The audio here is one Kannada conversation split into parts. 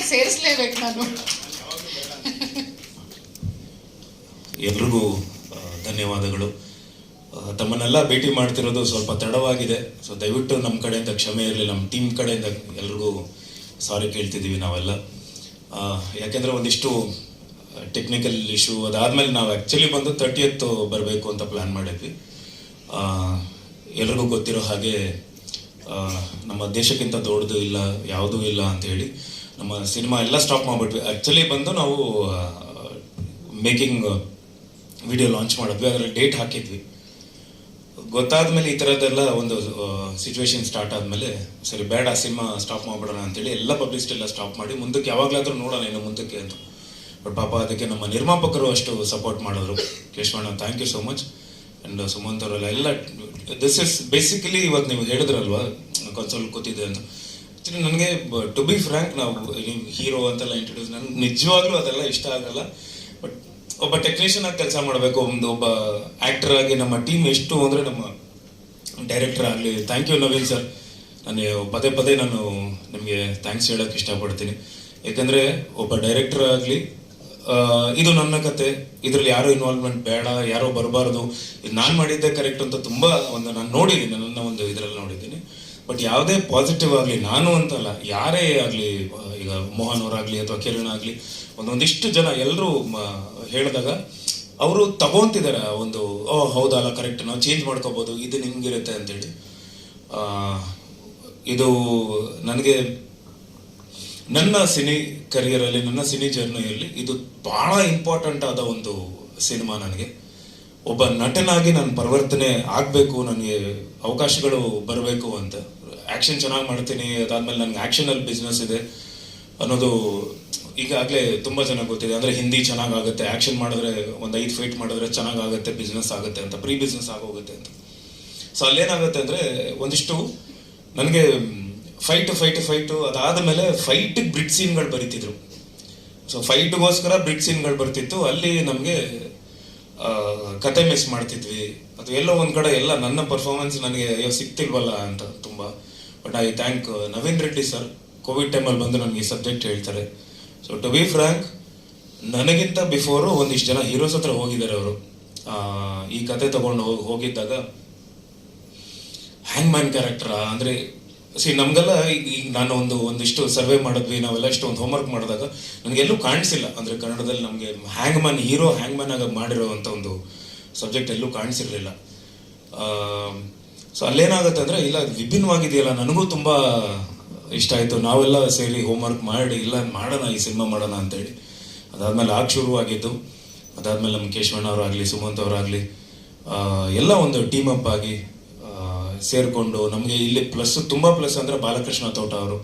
ಜೊತೆಗೆ ಸೇರಿಸ್ಲೇಬೇಕು ನಾನು. ಎಲ್ರಿಗೂ ಧನ್ಯವಾದಗಳು. ತಮ್ಮನ್ನೆಲ್ಲ ಭೇಟಿ ಮಾಡ್ತಿರೋದು ಸ್ವಲ್ಪ ತಡವಾಗಿದೆ. ಸೊ ದಯವಿಟ್ಟು ನಮ್ಮ ಕಡೆಯಿಂದ ಕ್ಷಮೆ ಇರಲಿ, ನಮ್ಮ ಟೀಮ್ ಕಡೆಯಿಂದ ಎಲ್ರಿಗೂ ಸಾರಿ ಕೇಳ್ತಿದ್ದೀವಿ ನಾವೆಲ್ಲ. ಯಾಕೆಂದರೆ ಒಂದಿಷ್ಟು ಟೆಕ್ನಿಕಲ್ ಇಶ್ಯೂ ಅದಾದಮೇಲೆ ನಾವು ಆ್ಯಕ್ಚುಲಿ ಬಂದು ತರ್ಟಿಯತ್ತು ಬರಬೇಕು ಅಂತ ಪ್ಲ್ಯಾನ್ ಮಾಡಿದ್ವಿ. ಎಲ್ರಿಗೂ ಗೊತ್ತಿರೋ ಹಾಗೆ ನಮ್ಮ ದೇಶಕ್ಕಿಂತ ದೊಡ್ಡದು ಇಲ್ಲ, ಯಾವುದೂ ಇಲ್ಲ ಅಂತ ಹೇಳಿ. ನಮ್ಮ ಸಿನಿಮಾ ಎಲ್ಲ ಸ್ಟಾಪ್ ಮಾಡಿಬಿಟ್ವಿ. ಆ್ಯಕ್ಚುಲಿ ಬಂದು ನಾವು ಮೇಕಿಂಗ್ ವಿಡಿಯೋ ಲಾಂಚ್ ಮಾಡಿದ್ವಿ. ಅದರಲ್ಲಿ ಡೇಟ್ ಹಾಕಿದ್ವಿ. ಗೊತ್ತಾದ್ಮೇಲೆ ಈ ಥರದ್ದೆಲ್ಲ ಒಂದು ಸಿಚುವೇಶನ್ ಸ್ಟಾರ್ಟ್ ಆದಮೇಲೆ ಸರಿ, ಬೇಡ, ಸಿನಿಮಾ ಸ್ಟಾಪ್ ಮಾಡ್ಬಿಡೋಣ ಅಂತೇಳಿ ಎಲ್ಲ ಪಬ್ಲಿಸಿಟಿ ಎಲ್ಲ ಸ್ಟಾಪ್ ಮಾಡಿ ಮುಂದಕ್ಕೆ ಯಾವಾಗಲಾದರೂ ನೋಡೋಣ ಇನ್ನು ಮುಂದಕ್ಕೆ ಅಂತ. ಬಟ್ ಪಾಪ ಅದಕ್ಕೆ ನಮ್ಮ ನಿರ್ಮಾಪಕರು ಅಷ್ಟು ಸಪೋರ್ಟ್ ಮಾಡಿದ್ರು. ಕೇಶವಣ್ಣ thank you so much and Sumanth ಅವರೆಲ್ಲ ಎಲ್ಲ ದಿಸ್ ಇಸ್ ಬೇಸಿಕಲಿ ಇವತ್ತು ನೀವು ಹೇಳಿದ್ರಲ್ವಾ ಕನ್ಸೋಲ್ ಕೂತಿದೆ ಅಂತ. ಆ್ಯಕ್ಚುಲಿ ನನಗೆ ಟು ಬಿ ಫ್ರ್ಯಾಂಕ್ ನಾವು ಹೀರೋ ಅಂತೆಲ್ಲ ಇಂಟ್ರೊಡ್ಯೂಸ್ ನನ್ಗೆ ನಿಜವಾಗ್ಲೂ ಅದೆಲ್ಲ ಇಷ್ಟ ಆಗಲ್ಲ. ಬಟ್ ಒಬ್ಬ ಟೆಕ್ನಿಷಿಯನ್ ಆಗಿ ಕೆಲಸ ಮಾಡಬೇಕು, ಒಂದು ಒಬ್ಬ ಆಕ್ಟರ್ ಆಗಿ ನಮ್ಮ ಟೀಮ್ ಎಷ್ಟು ಅಂದರೆ ನಮ್ಮ ಡೈರೆಕ್ಟರ್ ಆಗಲಿ. ಥ್ಯಾಂಕ್ ಯು ನವೀನ್ ಸರ್ ನಾನು ಪದೇ ಪದೇ ನಾನು ನಿಮಗೆ ಥ್ಯಾಂಕ್ಸ್ ಹೇಳೋಕ್ಕೆ ಇಷ್ಟಪಡ್ತೀನಿ. ಯಾಕಂದರೆ, ಒಬ್ಬ ಡೈರೆಕ್ಟರ್ ಆಗಲಿ ಇದು ನನ್ನ ಕತೆ. ಇದರಲ್ಲಿ ಯಾರೋ ಇನ್ವಾಲ್ವ್ಮೆಂಟ್ ಬೇಡ, ಯಾರೋ ಬರಬಾರ್ದು. ಇದು ನಾನು ಮಾಡಿದ್ದೆ ಕರೆಕ್ಟ್ ಅಂತ ತುಂಬ ಒಂದು ನಾನು ನೋಡಿದ್ದೀನಿ, ನನ್ನ ಒಂದು ಇದರಲ್ಲಿ ನೋಡಿದ್ದೀನಿ. ಬಟ್ ಯಾವುದೇ ಪಾಸಿಟಿವ್ ಆಗಲಿ, ನಾನು ಅಂತಲ್ಲ, ಯಾರೇ ಆಗಲಿ, ಈಗ ಮೋಹನ್ ಅವರಾಗಲಿ ಅಥವಾ ಕಿರಣ್ ಆಗಲಿ, ಒಂದೊಂದಿಷ್ಟು ಜನ ಎಲ್ಲರೂ ಹೇಳಿದಾಗ ಅವರು ತಗೊಂತಿದ್ದಾರೆ ಒಂದು, ಓ ಹೌದಲ್ಲ ಕರೆಕ್ಟ್ ನಾವು ಚೇಂಜ್ ಮಾಡ್ಕೋಬೋದು, ಇದು ನಿಮಗಿರುತ್ತೆ ಅಂತೇಳಿ. ಇದು ನನಗೆ, ನನ್ನ ಸಿನಿ ಕರಿಯರಲ್ಲಿ ನನ್ನ ಸಿನಿ ಜರ್ನಿಯಲ್ಲಿ ಇದು ಬಹಳ ಇಂಪಾರ್ಟೆಂಟ್ ಆದ ಒಂದು ಸಿನಿಮಾ ನನಗೆ. ಒಬ್ಬ ನಟನಾಗಿ ನಾನು ಪರಿವರ್ತನೆ ಆಗಬೇಕು, ನನಗೆ ಅವಕಾಶಗಳು ಬರಬೇಕು ಅಂತ. ಆ್ಯಕ್ಷನ್ ಚೆನ್ನಾಗಿ ಮಾಡ್ತೀನಿ, ಅದಾದ್ಮೇಲೆ ನನಗೆ ಆ್ಯಕ್ಷನಲ್ಲಿ ಬಿಸ್ನೆಸ್ ಇದೆ ಅನ್ನೋದು ಈಗಾಗಲೇ ತುಂಬ ಜನ ಗೊತ್ತಿದೆ. ಅಂದರೆ ಹಿಂದಿ ಚೆನ್ನಾಗಾಗುತ್ತೆ ಆ್ಯಕ್ಷನ್ ಮಾಡಿದ್ರೆ ಒಂದು ಐದು ಫೈಟ್ ಮಾಡಿದ್ರೆ ಚೆನ್ನಾಗಾಗುತ್ತೆ ಬಿಸ್ನೆಸ್ ಆಗುತ್ತೆ ಅಂತ ಪ್ರೀ ಬಿಸ್ನೆಸ್ ಆಗೋಗುತ್ತೆ ಅಂತ. ಸೊ ಅಲ್ಲೇನಾಗುತ್ತೆ ಅಂದರೆ ಒಂದಿಷ್ಟು ನನಗೆ ಫೈಟ್ ಫೈಟ್ ಫೈಟು ಅದಾದ ಮೇಲೆ ಫೈಟಿಗೆ ಬ್ರಿಡ್ ಸೀನ್ಗಳು ಬರೀತಿದ್ರು. ಸೊ ಫೈಟ್ಗೋಸ್ಕರ ಬ್ರಿಡ್ ಸೀನ್ಗಳು ಬರ್ತಿತ್ತು. ಅಲ್ಲಿ ನಮಗೆ ಕತೆ ಮಿಸ್ ಮಾಡ್ತಿದ್ವಿ. ಅದು ಎಲ್ಲೋ ಒಂದು ಕಡೆ ಎಲ್ಲ ನನ್ನ ಪರ್ಫಾರ್ಮೆನ್ಸ್ ನನಗೆ ಅಯ್ಯೋ ಸಿಗ್ತಿಲ್ವಲ್ಲ ಅಂತ ತುಂಬ. But I thank Naveen Reddy sir Covid ಟೈಮಲ್ಲಿ ಬಂದು ನನಗೆ ಈ ಸಬ್ಜೆಕ್ಟ್ ಹೇಳ್ತಾರೆ. ಸೊ ಟು ಬಿ ಫ್ರ್ಯಾಂಕ್ ನನಗಿಂತ ಬಿಫೋರು ಒಂದಿಷ್ಟು ಜನ ಹೀರೋಸ್ ಹತ್ರ ಹೋಗಿದ್ದಾರೆ ಅವರು. ಈ ಕತೆ ತಗೊಂಡು ಹೋಗ್- ಹೋಗಿದ್ದಾಗ ಹ್ಯಾಂಗ್ ಮ್ಯಾನ್ ಕ್ಯಾರೆಕ್ಟರ್ ಅಂದ್ರೆ ಸಿ ನಮ್ಗೆಲ್ಲ ಈಗ ಈಗ ನಾನು ಒಂದು ಒಂದಿಷ್ಟು ಸರ್ವೆ ಮಾಡಿದ್ವಿ, ನಾವೆಲ್ಲ ಇಷ್ಟು ಒಂದು ಹೋಮ್ವರ್ಕ್ ಮಾಡಿದಾಗ ನನಗೆ ಎಲ್ಲೂ ಕಾಣಿಸಿಲ್ಲ. ಅಂದರೆ ಕನ್ನಡದಲ್ಲಿ ನಮಗೆ hangman hero hangman ಆಗಿ ಮಾಡಿರೋವಂಥ ಒಂದು ಸಬ್ಜೆಕ್ಟ್ ಎಲ್ಲೂ ಕಾಣಿಸಿರಲಿಲ್ಲ. ಸೊ ಅಲ್ಲೇನಾಗುತ್ತೆ ಅಂದರೆ, ಇಲ್ಲ ವಿಭಿನ್ನವಾಗಿದೆಯಲ್ಲ, ನನಗೂ ತುಂಬ ಇಷ್ಟ ಆಯಿತು. ನಾವೆಲ್ಲ ಸೇರಿ ಹೋಮ್ವರ್ಕ್ ಮಾಡಿ, ಇಲ್ಲ, ಮಾಡೋಣ, ಈ ಸಿನಿಮಾ ಮಾಡೋಣ ಅಂತೇಳಿ. ಅದಾದಮೇಲೆ ಆಗ ಶುರುವಾಗಿದ್ದು. ಅದಾದಮೇಲೆ ನಮ್ಮ ಕೇಶವಣ್ಣ ಅವರಾಗಲಿ ಸುಮಂತ್ ಅವರಾಗಲಿ ಎಲ್ಲ ಒಂದು ಟೀಮ್ ಅಪ್ ಆಗಿ ಸೇರಿಕೊಂಡು ನಮಗೆ ಇಲ್ಲಿ ಪ್ಲಸ್ ತುಂಬ ಪ್ಲಸ್ ಅಂದರೆ ಬಾಲಕೃಷ್ಣ ತೋಟ ಅವರು,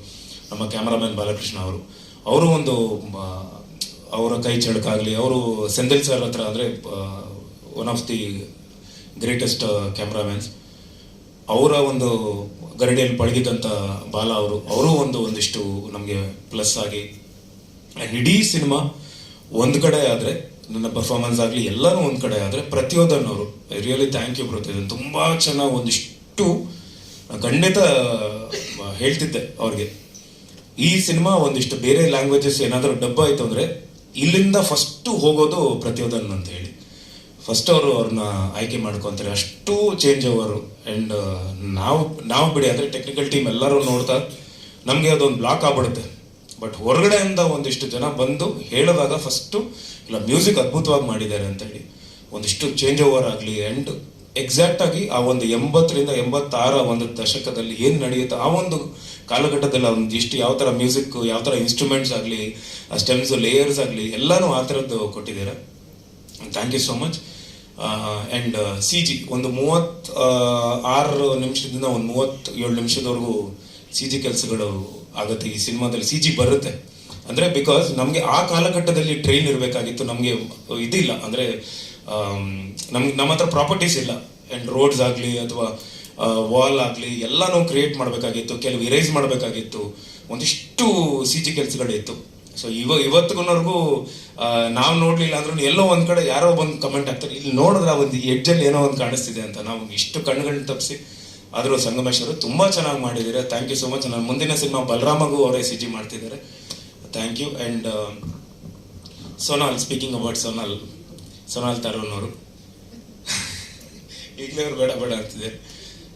ನಮ್ಮ ಕ್ಯಾಮರಾಮನ್ ಬಾಲಕೃಷ್ಣ ಅವರು. ಅವರು ಒಂದು ಅವರ ಕೈ ಚಳಕಾಗಲಿ, ಅವರು ಸೆಂದಿಲ್ ಸರ್ ಹತ್ರ ಅಂದರೆ one of the greatest cameramans ಅವರ ಒಂದು ಗರಡಿಯಲ್ಲಿ ಪಳಗಿದಂಥ ಬಾಲ ಅವರು. ಅವರು ಒಂದು ಒಂದಿಷ್ಟು ನಮಗೆ ಪ್ಲಸ್ ಆಗಿ ಆ್ಯಂಡ್ ಇಡೀ ಸಿನಿಮಾ ಒಂದು ಕಡೆ ಆದರೆ, ನನ್ನ ಪರ್ಫಾರ್ಮೆನ್ಸ್ ಆಗಲಿ ಎಲ್ಲರೂ ಒಂದು ಕಡೆ ಆದರೆ ಪ್ರತಿಯೊಂದನ್ನು ಅವರು ರಿಯಲಿ ಥ್ಯಾಂಕ್ ಯು ಬರುತ್ತೆ ತುಂಬ ಚೆನ್ನಾಗಿ ಒಂದಿಷ್ಟು ನಾನ್ ಖಂಡಿತ ಹೇಳ್ತಿದ್ದೆ ಅವ್ರಿಗೆ. ಈ ಸಿನಿಮಾ ಒಂದಿಷ್ಟು ಬೇರೆ ಲ್ಯಾಂಗ್ವೇಜಸ್ ಏನಾದರೂ ಡಬ್ಬ ಆಯಿತು ಅಂದರೆ ಇಲ್ಲಿಂದ ಫಸ್ಟು ಹೋಗೋದು ಪ್ರತಿಯೋಧನ್ ಅಂತ ಹೇಳಿ. ಫಸ್ಟ್ ಅವರು ಅವ್ರನ್ನ ಆಯ್ಕೆ ಮಾಡ್ಕೊತಾರೆ. ಅಷ್ಟು ಚೇಂಜ್ ಅವರು. ಆ್ಯಂಡ್ ನಾವು ನಾವು ಬಿಡಿ, ಅಂದರೆ ಟೆಕ್ನಿಕಲ್ ಟೀಮ್ ಎಲ್ಲರೂ ನೋಡ್ತಾ ನಮಗೆ ಅದೊಂದು ಬ್ಲಾಕ್ ಆಗ್ಬಿಡುತ್ತೆ. ಬಟ್ ಹೊರಗಡೆಯಿಂದ ಒಂದಿಷ್ಟು ಜನ ಬಂದು ಹೇಳಿದಾಗ ಫಸ್ಟು ಇಲ್ಲ ಮ್ಯೂಸಿಕ್ ಅದ್ಭುತವಾಗಿ ಮಾಡಿದ್ದಾರೆ ಅಂತೇಳಿ ಒಂದಿಷ್ಟು ಚೇಂಜ್ ಓವರ್ ಆಗಲಿ ಆ್ಯಂಡ್ ಎಕ್ಸಾಕ್ಟ್ ಆಗಿ ಆ ಒಂದು ಎಂಬತ್ತರಿಂದ ಎಂಬತ್ತಾರ ಒಂದು ದಶಕದಲ್ಲಿ ಏನು ನಡೆಯುತ್ತೆ ಆ ಒಂದು ಕಾಲಘಟ್ಟದಲ್ಲಿ ಒಂದು ಇಷ್ಟು ಯಾವ ಥರ ಮ್ಯೂಸಿಕ್ ಯಾವ ಥರ ಇನ್ಸ್ಟ್ರೂಮೆಂಟ್ಸ್ ಆಗಲಿ, ಆ ಸ್ಟೆಮ್ಸ್ ಲೇಯರ್ಸ್ ಆಗಲಿ, ಎಲ್ಲನೂ ಆ ಥರದ್ದು ಕೊಟ್ಟಿದ್ದೀರ. Thank you so much and C G ಒಂದು ಮೂವತ್ ಆರು ನಿಮಿಷದಿಂದ ಒಂದು ಮೂವತ್ತೇಳು ನಿಮಿಷದವರೆಗೂ ಸಿ ಜಿ ಕೆಲಸಗಳು ಆಗುತ್ತೆ. ಈ ಸಿನಿಮಾದಲ್ಲಿ ಸಿ ಜಿ ಬರುತ್ತೆ. ಅಂದರೆ ಬಿಕಾಸ್ ನಮಗೆ ಆ ಕಾಲಘಟ್ಟದಲ್ಲಿ ಟ್ರೈನ್ ಇರಬೇಕಾಗಿತ್ತು. ನಮಗೆ ಇದಿಲ್ಲ. ಅಂದರೆ ನಮ್ಗೆ ನಮ್ಮ ಹತ್ರ ಪ್ರಾಪರ್ಟೀಸ್ ಇಲ್ಲ. ಆ್ಯಂಡ್ ರೋಡ್ಸ್ ಆಗಲಿ ಅಥವಾ ವಾಲ್ ಆಗಲಿ ಎಲ್ಲನೂ ಕ್ರಿಯೇಟ್ ಮಾಡಬೇಕಾಗಿತ್ತು, ಕೆಲವು ಇರೇಸ್ ಮಾಡಬೇಕಾಗಿತ್ತು. ಒಂದಿಷ್ಟು ಸಿ ಜಿ ಕೆಲಸಗಳಿತ್ತು. ಸೊ ಇವ ಇವತ್ತಿಗೂ ನಾವು ನೋಡಲಿಲ್ಲ ಅಂದ್ರೂ ಎಲ್ಲೋ ಒಂದು ಕಡೆ ಯಾರೋ ಬಂದು ಕಮೆಂಟ್ ಆಗ್ತಾರೆ ಇಲ್ಲಿ ನೋಡಿದ್ರೆ ಒಂದು ಎಡ್ಜಲ್ಲಿ ಏನೋ ಒಂದು ಕಾಣಿಸ್ತಿದೆ ಅಂತ. ನಾವು ಇಷ್ಟು ಕಣ್ಣುಗಳನ್ನ ತಪ್ಪಿಸಿ ಆದರೂ ಸಂಗಮೇಶ್ ತುಂಬ ತುಂಬಾ ಚೆನ್ನಾಗಿ ಮಾಡಿದ್ದಾರೆ. ಥ್ಯಾಂಕ್ ಯು ಸೊ ಮಚ್ ನಾನು ಮುಂದಿನ ಸಿನಿಮಾ ಬಲರಾಮಗೂ ಅವರೇ ಸಿ ಜಿ ಮಾಡ್ತಿದ್ದಾರೆ thank you and Sonal speaking about Sonal Sonal Tarun ಈಗಲೇ ಅವ್ರು ಬೇಡ ಬೇಡ ಅಂತಿದೆ.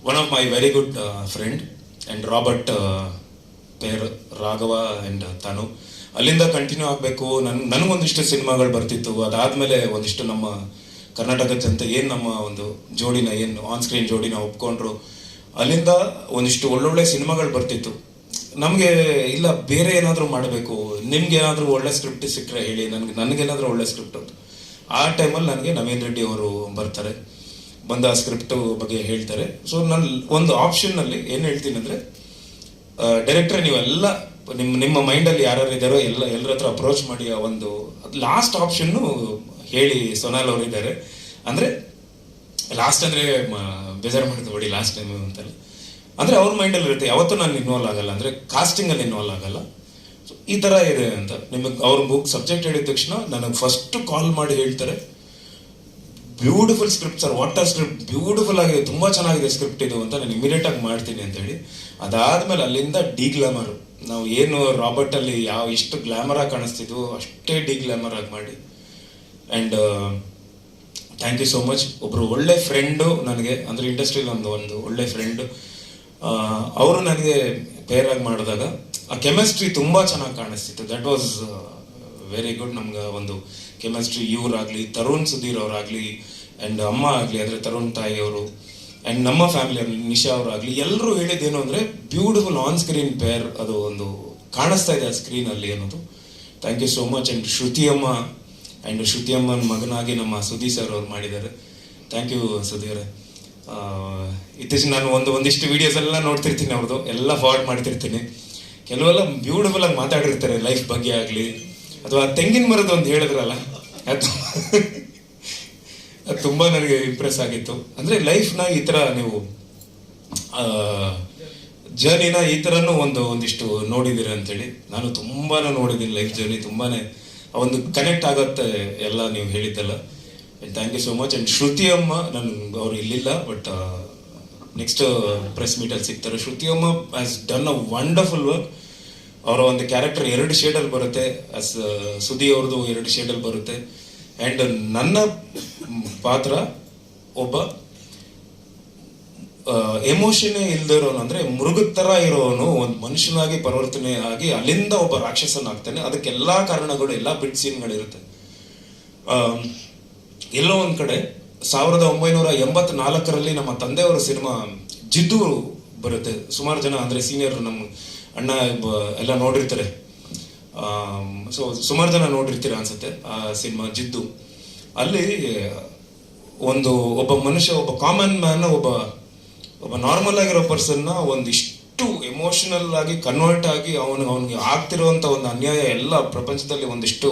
One of my very good friend and Robert pair Raghava and ತಾನು. ಅಲ್ಲಿಂದ ಕಂಟಿನ್ಯೂ ಆಗಬೇಕು. ನನ್, ನನಗೊಂದಿಷ್ಟು ಸಿನಿಮಾಗಳು ಬರ್ತಿತ್ತು. ಅದಾದಮೇಲೆ ಒಂದಿಷ್ಟು ನಮ್ಮ ಕರ್ನಾಟಕದಂತ ಏನು ನಮ್ಮ ಒಂದು ಜೋಡಿನ, ಏನು ಆನ್ ಸ್ಕ್ರೀನ್ ಜೋಡಿನ ಒಪ್ಕೊಂಡ್ರು. ಅಲ್ಲಿಂದ ಒಂದಿಷ್ಟು ಒಳ್ಳೊಳ್ಳೆ ಸಿನಿಮಾಗಳು ಬರ್ತಿತ್ತು. ನಮಗೆ ಇಲ್ಲ, ಬೇರೆ ಏನಾದರೂ ಮಾಡಬೇಕು. ನಿಮ್ಗೆ ಏನಾದರೂ ಒಳ್ಳೆ ಸ್ಕ್ರಿಪ್ಟ್ ಸಿಕ್ಕರೆ ಹೇಳಿ. ನನಗೆ ನನಗೇನಾದರೂ ಒಳ್ಳೆ ಸ್ಕ್ರಿಪ್ಟ್ ಅಂತ ಆ ಟೈಮಲ್ಲಿ ನನಗೆ ನವೀನ್ ರೆಡ್ಡಿ ಅವರು ಬರ್ತಾರೆ, ಬಂದು ಆ ಸ್ಕ್ರಿಪ್ಟ್ ಬಗ್ಗೆ ಹೇಳ್ತಾರೆ. ಸೊ ನಾನು ಒಂದು ಆಪ್ಷನ್ನಲ್ಲಿ ಏನು ಹೇಳ್ತೀನಿ ಅಂದರೆ ಡೈರೆಕ್ಟರ್ ನೀವೆಲ್ಲ ನಿಮ್ಮ ನಿಮ್ಮ ಮೈಂಡಲ್ಲಿ ಯಾರು ಇದ್ದಾರೋ ಎಲ್ಲ ಎಲ್ಲರ ಹತ್ರ ಅಪ್ರೋಚ್ ಮಾಡಿ ಆ ಒಂದು ಲಾಸ್ಟ್ ಆಪ್ಷನ್ನು ಹೇಳಿ ಸೊನಾಲ್ ಅವರು ಇದ್ದಾರೆ ಅಂದರೆ ಲಾಸ್ಟ್ ಅಂದರೆ ಬೇಜಾರು ಬಿಡಿ ಲಾಸ್ಟ್ ಟೈಮ್ ಅಂತಲ್ಲ. ಅಂದರೆ ಅವ್ರ ಮೈಂಡಲ್ಲಿ ಇರುತ್ತೆ, ಯಾವತ್ತೂ ನಾನು ಇನ್ವಾಲ್ವ್ ಆಗಲ್ಲ. ಅಂದರೆ ಕಾಸ್ಟಿಂಗಲ್ಲಿ ಇನ್ವಾಲ್ವ್ ಆಗಲ್ಲ. ಈ ಥರ ಇದೆ ಅಂತ. ನಿಮಗೆ ಅವ್ರ ಬುಕ್ ಸಬ್ಜೆಕ್ಟ್ ಹೇಳಿದ ತಕ್ಷಣ ನನಗೆ ಫಸ್ಟ್ ಕಾಲ್ ಮಾಡಿ ಹೇಳ್ತಾರೆ. Beautiful script sir water script beautiful ಆಗಿದೆ. ತುಂಬಾ ಚೆನ್ನಾಗಿದೆ ಸ್ಕ್ರಿಪ್ಟ್ ಇದು ಅಂತ ನಾನು ಇಮಿಡಿಯೇಟ್ ಆಗಿ ಮಾಡ್ತೀನಿ ಅಂತ ಹೇಳಿ. ಅದಾದ್ಮೇಲೆ ಅಲ್ಲಿಂದ ಡಿ ಗ್ಲಾಮರ್ ನಾವು ಏನು ರಾಬರ್ಟ್ ಅಲ್ಲಿ ಯಾವ ಎಷ್ಟು ಗ್ಲಾಮರ್ ಆಗಿ ಕಾಣಿಸ್ತಿದ್ವು ಅಷ್ಟೇ ಡಿ ಗ್ಲಾಮರ್ ಆಗಿ ಮಾಡಿ. And thank you so much ಒಬ್ರು ಒಳ್ಳೆ ಫ್ರೆಂಡು ನನಗೆ, ಅಂದ್ರೆ ಇಂಡಸ್ಟ್ರಿಲಿ ಒಂದು ಒಂದು ಒಳ್ಳೆ ಫ್ರೆಂಡ್ ಅವರು ನನಗೆ ಪೇರ್ ಆಗಿ ಮಾಡಿದಾಗ ಆ ಕೆಮಿಸ್ಟ್ರಿ ತುಂಬಾ ಚೆನ್ನಾಗಿ ಕಾಣಿಸ್ತಿತ್ತು. ದಟ್ ವಾಸ್ ವೆರಿ ಗುಡ್ ನಮ್ಗೆ ಒಂದು ಕೆಮಿಸ್ಟ್ರಿ ಇವರಾಗಲಿ, ತರುಣ್ ಸುಧೀರ್ ಅವರಾಗಲಿ ಅಂಡ್ ಅಮ್ಮ ಆಗಲಿ ಅಂದ್ರೆ ತರುಣ್ ತಾಯಿ ಅವರು ಅಂಡ್ ನಮ್ಮ ಫ್ಯಾಮಿಲಿ ನಿಶಾ ಅವರಾಗಲಿ ಎಲ್ಲರೂ ಹೇಳಿದ್ದೇನು ಅಂದ್ರೆ ಬ್ಯೂಟಿಫುಲ್ ಆನ್ ಸ್ಕ್ರೀನ್ ಪೇರ್ ಅದು ಒಂದು ಕಾಣಿಸ್ತಾ ಇದೆ ಆ ಸ್ಕ್ರೀನ್ ಅಲ್ಲಿ ಅನ್ನೋದು. Thank you so much and ಶ್ರುತಿಯಮ್ಮ ಅಮ್ಮ ಅಂಡ್ ಶ್ರುತಿ ಅಮ್ಮನ ಮಗನಾಗಿ ನಮ್ಮ ಸುಧಿ ಸರ್ ಅವ್ರು ಮಾಡಿದ್ದಾರೆ. Thank you Sudheer. ಇತ್ತೀಚೆಗೆ ನಾನು ಒಂದು, ಒಂದಿಷ್ಟು ವಿಡಿಯೋಸ್ ಎಲ್ಲ ನೋಡ್ತಿರ್ತೀನಿ ಅವ್ರದ್ದು ಎಲ್ಲ ಫಾರ್ವರ್ಡ್ ಮಾಡ್ತಿರ್ತೀನಿ. ಕೆಲವೆಲ್ಲ ಬ್ಯೂಟಿಫುಲ್ ಆಗಿ ಮಾತಾಡಿರ್ತಾರೆ ಲೈಫ್ ಬಗ್ಗೆ ಆಗಲಿ. ಅಥವಾ ತೆಂಗಿನ ಮರದ ಒಂದು ಹೇಳಿದ್ರಲ್ಲ, ಅದು ಅದು ತುಂಬಾ ನನಗೆ ಇಂಪ್ರೆಸ್ ಆಗಿತ್ತು. ಅಂದ್ರೆ ಲೈಫ್ನ ಈ ತರ ನೀವು ಜರ್ನಿನ ಈ ತರನು ಒಂದು, ಒಂದಿಷ್ಟು ನೋಡಿದ್ದೀರಿ ಅಂತೇಳಿ. ನಾನು ತುಂಬಾ ನೋಡಿದ್ದೀನಿ ಲೈಫ್ ಜರ್ನಿ ತುಂಬಾನೇ ಆ ಒಂದು ಕನೆಕ್ಟ್ ಆಗತ್ತೆ ಎಲ್ಲ ನೀವು ಹೇಳಿದ್ದೆಲ್ಲ. Thank you so much and Shruti ಅಮ್ಮ, ನಾನು, ಅವ್ರು ಇಲ್ಲಿಲ್ಲ ಬಟ್ ನೆಕ್ಸ್ಟ್ ಪ್ರೆಸ್ ಮೀಟಲ್ಲಿ ಸಿಗ್ತಾರೆ. ಶ್ರುತಿ ಅಮ್ಮ has done a wonderful work ಅವರ ಒಂದು ಕ್ಯಾರೆಕ್ಟರ್ ಎರಡು ಶೇಡಲ್ಲಿ ಬರುತ್ತೆ. ಸುದಿ ಅವ್ರದ್ದು ಎರಡು ಶೇಡಲ್ಲಿ ಬರುತ್ತೆ. ಆ್ಯಂಡ್ ನನ್ನ ಪಾತ್ರ ಒಬ್ಬ ಎಮೋಷನೇ ಇಲ್ದಿರೋನು ಅಂದ್ರೆ ಮೃಗದ ತರ ಇರೋನು, ಒಂದು ಮನುಷ್ಯನಾಗಿ ಪರಿವರ್ತನೆ ಆಗಿ ಅಲ್ಲಿಂದ ಒಬ್ಬ ರಾಕ್ಷಸನಾಗ್ತಾನೆ ಅದಕ್ಕೆಲ್ಲ ಕಾರಣಗಳು, ಎಲ್ಲಾ ಬಿಟ್ ಸೀನ್ಗಳಿರುತ್ತೆ. ಎಲ್ಲೋ ಒಂದು ಕಡೆ ಸಾವಿರದ ಒಂಬೈನೂರ ಎಂಬತ್ನಾಲ್ಕರಲ್ಲಿ ನಮ್ಮ ತಂದೆಯವರ ಸಿನಿಮಾ ಜಿದ್ದು ಬರುತ್ತೆ. ಸುಮಾರು ಜನ ಅಂದ್ರೆ ಸೀನಿಯರ್ ನಮ್ಮ ಅಣ್ಣ ಎಲ್ಲ ನೋಡಿರ್ತಾರೆ. ಸೊ ಸುಮಾರು ಜನ ನೋಡಿರ್ತೀರ ಅನ್ಸುತ್ತೆ, ಆ ಸಿನಿಮಾ ಜಿದ್ದು. ಅಲ್ಲಿ ಒಂದು ಒಬ್ಬ ಮನುಷ್ಯ, ಒಬ್ಬ ಕಾಮನ್ ಮ್ಯಾನ್ ಒಬ್ಬ ಒಬ್ಬ ನಾರ್ಮಲ್ ಆಗಿರೋ ಪರ್ಸನ್ನ ಒಂದಿಷ್ಟು ಎಮೋಷನಲ್ ಆಗಿ ಕನ್ವರ್ಟ್ ಆಗಿ ಅವನು, ಅವನಿಗೆ ಆಗ್ತಿರುವಂತ ಒಂದು ಅನ್ಯಾಯ ಎಲ್ಲ ಪ್ರಪಂಚದಲ್ಲಿ ಒಂದಿಷ್ಟು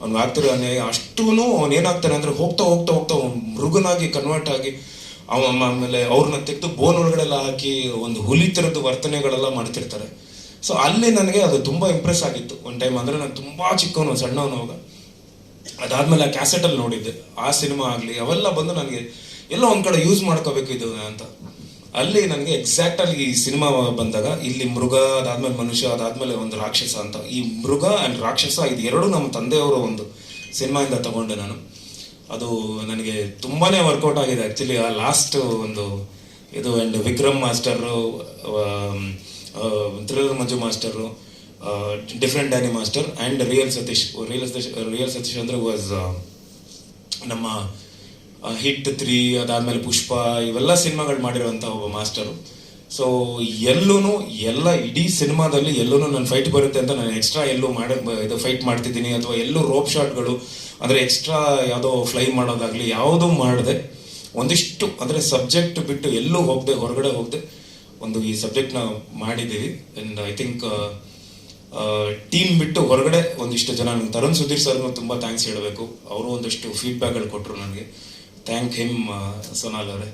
ಅವ್ನಿಗೆ ಆಗ್ತಿರೋ ಅನ್ಯಾಯ ಅಷ್ಟೂ ಅವನು ಏನಾಗ್ತಾನೆ ಅಂದ್ರೆ ಹೋಗ್ತಾ ಹೋಗ್ತಾ ಹೋಗ್ತಾ ಮೃಗನಾಗಿ ಕನ್ವರ್ಟ್ ಆಗಿ ಅವ ಆಮೇಲೆ ಅವ್ರನ್ನ ತೆಗೆದು ಬೋನ್ ಒಳಗಡೆ ಎಲ್ಲ ಹಾಕಿ ಒಂದು ಹುಲಿ ಥರದ್ದು ವರ್ತನೆಗಳೆಲ್ಲ ಮಾಡ್ತಿರ್ತಾರೆ. ಸೊ ಅಲ್ಲಿ ನನಗೆ ಅದು ತುಂಬ ಇಂಪ್ರೆಸ್ ಆಗಿತ್ತು. ಒಂದು ಟೈಮ್ ಅಂದ್ರೆ ನಾನು ತುಂಬಾ ಚಿಕ್ಕವನು, ಸಣ್ಣವನು ಅವಾಗ. ಅದಾದ್ಮೇಲೆ ಆ ಕ್ಯಾಸೆಟ್ ಅಲ್ಲಿ ನೋಡಿದ್ದೆ. ಆ ಸಿನಿಮಾ ಆಗಲಿ, ಅವೆಲ್ಲ ಬಂದು ನನಗೆ ಎಲ್ಲ ಒಂದು ಕಡೆ ಯೂಸ್ ಮಾಡ್ಕೋಬೇಕು ಇದು ಅಂತ. ಅಲ್ಲಿ ನನಗೆ ಎಕ್ಸಾಕ್ಟ್ ಆಗಿ ಈ ಸಿನಿಮಾ ಬಂದಾಗ, ಇಲ್ಲಿ ಮೃಗ, ಅದಾದ್ಮೇಲೆ ಮನುಷ್ಯ, ಅದಾದ್ಮೇಲೆ ಒಂದು ರಾಕ್ಷಸ ಅಂತ. ಈ ಮೃಗ ಅಂಡ್ ರಾಕ್ಷಸ ಇದು ಎರಡು ನಮ್ಮ ತಂದೆಯವರ ಒಂದು ಸಿನಿಮಾಯಿಂದ ತಗೊಂಡೆ ನಾನು. ಅದು ನನಗೆ ತುಂಬಾನೇ ವರ್ಕೌಟ್ ಆಗಿದೆ ಆ್ಯಕ್ಚುಲಿ ಆ ಲಾಸ್ಟ್ ಒಂದು ಇದು and Vikram master thriller Manju master different Danny master and real Satish. Real Satish real Satish ಅಂದರೆ ವಾಸ್ ನಮ್ಮ ಹಿಟ್ ತ್ರೀ ಅದಾದ್ಮೇಲೆ ಪುಷ್ಪ, ಇವೆಲ್ಲ ಸಿನಿಮಾಗಳು ಮಾಡಿರುವಂಥ ಒಬ್ಬ ಮಾಸ್ಟರು ಸೊ ಎಲ್ಲೂ ಎಲ್ಲ ಇಡೀ ಸಿನಿಮಾದಲ್ಲಿ ಎಲ್ಲೂ ನನ್ನ ಫೈಟ್ ಬರುತ್ತೆ ಅಂತ ನಾನು ಎಕ್ಸ್ಟ್ರಾ ಎಲ್ಲೂ ಮಾಡ ಇದು ಫೈಟ್ ಮಾಡ್ತಿದ್ದೀನಿ ಅಥವಾ ಎಲ್ಲೂ ರೋಪ್ ಶಾಟ್ಗಳು ಅಂದರೆ ಎಕ್ಸ್ಟ್ರಾ ಯಾವುದೋ ಫ್ಲೈ ಮಾಡೋದಾಗಲಿ, ಯಾವುದೂ ಮಾಡದೆ. ಒಂದಿಷ್ಟು, ಅಂದರೆ ಸಬ್ಜೆಕ್ಟ್ ಬಿಟ್ಟು ಎಲ್ಲೂ ಹೋಗದೆ, ಹೊರಗಡೆ ಹೋಗದೆ. ಒಂದು ಈ ಸಬ್ಜೆಕ್ಟ್ನ ಮಾಡಿದ್ದೀವಿ. ಅಂಡ್ ಐ ಥಿಂಕ್ ಟೀಮ್ ಬಿಟ್ಟು ಹೊರಗಡೆ ಒಂದಿಷ್ಟು ಜನ ನಂಗೆ ತರುಣ್ ಸುಧೀರ್ ಸರ್ಗೂ ತುಂಬಾ ಥ್ಯಾಂಕ್ಸ್ ಹೇಳಬೇಕು. ಅವರು ಒಂದಷ್ಟು ಫೀಡ್ಬ್ಯಾಕ್ಗಳು ಕೊಟ್ಟರು ನನಗೆ. ಥ್ಯಾಂಕ್ ಹಿಮ್ ಸೋನಾಲ್ ಅವರೇ.